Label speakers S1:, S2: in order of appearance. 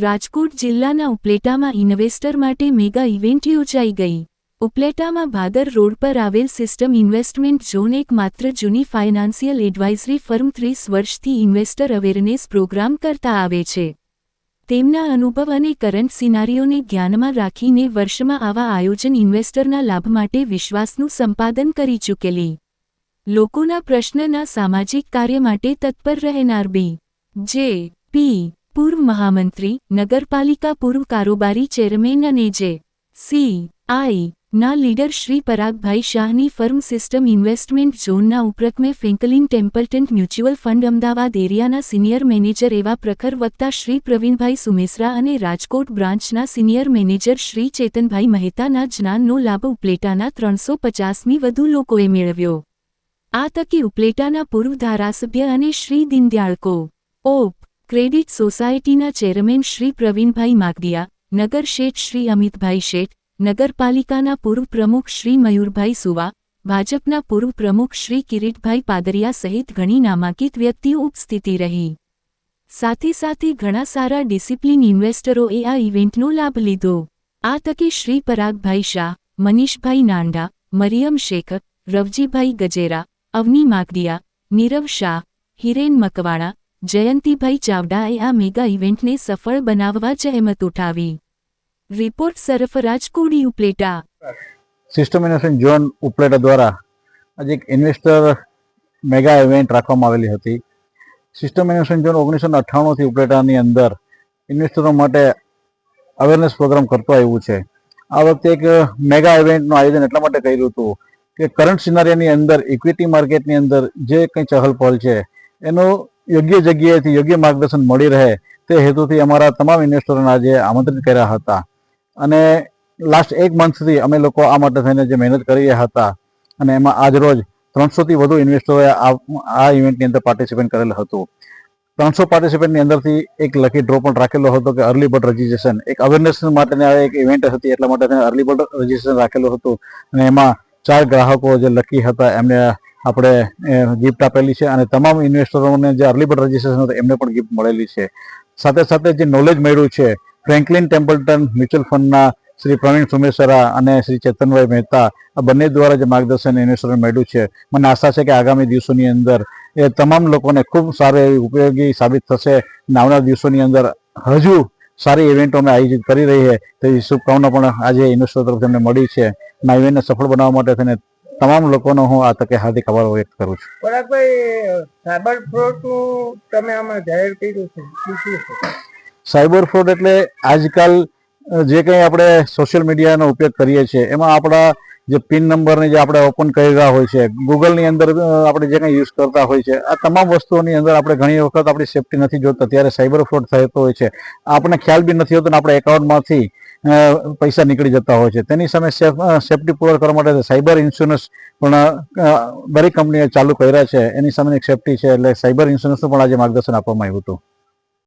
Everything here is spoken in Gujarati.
S1: રાજકોટ જિલ્લાના ઉપલેટામાં ઇન્વેસ્ટર માટે મેગા ઇવેન્ટ યોજાઈ ગઈ. ઉપલેટામાં ભાદર રોડ પર આવેલ સિસ્ટમ ઇન્વેસ્ટમેન્ટ ઝોન એક માત્ર જૂની ફાઇનાન્સિયલ એડવાઇઝરી ફર્મ ત્રીસ વર્ષથી ઇન્વેસ્ટર અવેરનેસ પ્રોગ્રામ કરતા આવે છે. તેમના અનુભવ અને કરંટ સિનારીઓને ધ્યાનમાં રાખીને વર્ષમાં આવા આયોજન ઇન્વેસ્ટરના લાભ માટે વિશ્વાસનું સંપાદન કરી ચૂકેલી. લોકોના પ્રશ્નના સામાજિક કાર્ય માટે તત્પર રહેનાર બી. જે. પી. પૂર્વ મહામંત્રી, નગરપાલિકા પૂર્વ કારોબારી ચેરમેન અને જે. સી. આઈ. ના લીડર શ્રી પરાગભાઈ શાહની ફર્મ સિસ્ટમ ઇન્વેસ્ટમેન્ટ ઝોનના ઉપરકમે Franklin Templeton mutual fund Ahmedabad એરિયાના senior manager એવા પ્રખર વક્તા શ્રી પ્રવીણભાઈ સુમેસરા અને રાજકોટ બ્રાન્ચના સિનિયર મેનેજર શ્રી ચેતનભાઈ મહેતાના જ્ઞાનનો લાભ ઉપલેટાના ત્રણસો પચાસમી વધુ લોકોએ મેળવ્યો. આ તકે ઉપલેટાના પૂર્વ ધારાસભ્ય અને શ્રી દીનદયાળકો. ઓપ. ક્રેડિટ સોસાયટીના ચેરમેન શ્રી પ્રવીણભાઈ માગડિયા નગર શેઠ શ્રી અમિતભાઈ શેઠ, નગરપાલિકાના પૂર્વ પ્રમુખ શ્રી મયુરભાઈ સુવા, ભાજપના પૂર્વ પ્રમુખ શ્રી કિરીટભાઈ પાદરિયા સહિત ઘણી નામાંકિત વ્યક્તિઓ ઉપસ્થિતિ રહી. સાથે સાથે ઘણા સારા ડિસિપ્લિન ઇન્વેસ્ટરોએ આ ઇવેન્ટનો લાભ લીધો. આ તકે શ્રી પરાગભાઈ શાહ, મનીષભાઈ નાંડા, મરિયમ શેખ, રવજીભાઈ ગજેરા, અવની માગડિયા નીરવ શાહ, હિરેન મકવાણા જયંતિભાઈ ચાવડાએ આ મેગા ઇવેન્ટને સફળ બનાવવા જહેમત ઉઠાવી. Report Sarfaraj Kodi Upleta.
S2: System innovation zone Upleta દ્વારા આજે એક ઇન્વેસ્ટર મેગા ઇવેન્ટ રાખવામાં આવેલી હતી. સિસ્ટમ ઇનોવેશન ઝોન ઓગણીસો અઠ્ઠાણુંથી ઉપલેટાની અંદર ઇન્વેસ્ટરો માટે અવેરનેસ પ્રોગ્રામ કરતો આવ્યું છે. આ વખતે એક મેગા ઇવેન્ટનું આયોજન એટલા માટે કર્યું હતું કે કરંટ સિનારિયાની અંદર ઇક્વિટી માર્કેટની અંદર જે કંઈ ચહલપહલ છે, એનું યોગ્ય જગ્યાએથી યોગ્ય માર્ગદર્શન મળી રહે તે હેતુથી અમારા તમામ ઇન્વેસ્ટરોને આજે આમંત્રિત કર્યા હતા. અને લાસ્ટ એક મંથથી અમે લોકો આ માટે થઈને જે મહેનત કરી રહ્યા હતા અને એમાં આજ રોજ ત્રણસોથી વધુ ઇન્વેસ્ટરોએ આ ઇવેન્ટની અંદર પાર્ટિસિપેટ કરેલું હતું. ત્રણસો પાર્ટિસિપેન્ટની અંદરથી એક લકી ડ્રો પણ રાખેલો હતો કે અર્લી બર્ડ રજિસ્ટ્રેશન એક અવેરનેસ માટેની આ એક ઇવેન્ટ હતી એટલા માટે અર્લી બર્ડ રજિસ્ટ્રેશન રાખેલું હતું. અને એમાં ચાર ગ્રાહકો જે લકી હતા એમને આપણે ગિફ્ટ આપેલી છે અને તમામ ઇન્વેસ્ટરોને જે અર્લી બર્ડ રજિસ્ટ્રેશન હતું, એમને પણ ગિફ્ટ મળેલી છે. સાથે સાથે જે નોલેજ મળ્યું છે ફ્રેન્કલિન ટેમ્પલટન મ્યુચ્યુઅલ ફંડના શ્રી પ્રવીણ સુમેસરા અને શ્રી ચેતનભાઈ મહેતા, આ બંને દ્વારા જે માર્ગદર્શન ઇન્વેસ્ટરોને મળ્યું છે. મને આશા છે કે આગામી દિવસોની અંદર એ તમામ લોકોને ખૂબ સારી એવી ઉપયોગી સાબિત થશે. આવનાર દિવસોની અંદર હજુ સારી ઇવેન્ટો અમે આયોજિત કરી રહી છે. તેવી શુભકામના પણ આજે ઇન્વેસ્ટર તરફ અમને મળી છે. આ ઇવેન્ટને સફળ બનાવવા માટે થઈને તમામ લોકોનો હું આ તકે હાર્દિક આભાર વ્યક્ત કરું છું.
S3: પરાગભાઈ સાયબર ફ્રોડ તમે આમાં જાહેર કર્યું છે
S2: સાયબર ફ્રોડ એટલે આજકાલ જે કંઈ આપણે સોશિયલ મીડિયાનો ઉપયોગ કરીએ છીએ એમાં આપણા જે પિન નંબરને જે આપણે ઓપન કરી રહ્યા હોય છે ગૂગલની અંદર આપણે જે કંઈ યુઝ કરતા હોય છે આ તમામ વસ્તુઓની અંદર આપણે ઘણી વખત આપણી સેફટી નથી જોતા ત્યારે સાયબર ફ્રોડ થતો હોય છે. આપણને ખ્યાલ બી નથી હોતો ને આપણે એકાઉન્ટમાંથી પૈસા નીકળી જતા હોય છે. તેની સામે સેફ સેફટી પૂર્ણ કરવા માટે સાયબર ઇન્સ્યોરન્સ પણ દરેક કંપનીએ ચાલુ કર્યા છે. એની સામે એક સેફટી છે એટલે સાયબર ઇન્સ્યોરન્સનું પણ આજે માર્ગદર્શન આપવામાં આવ્યું હતું.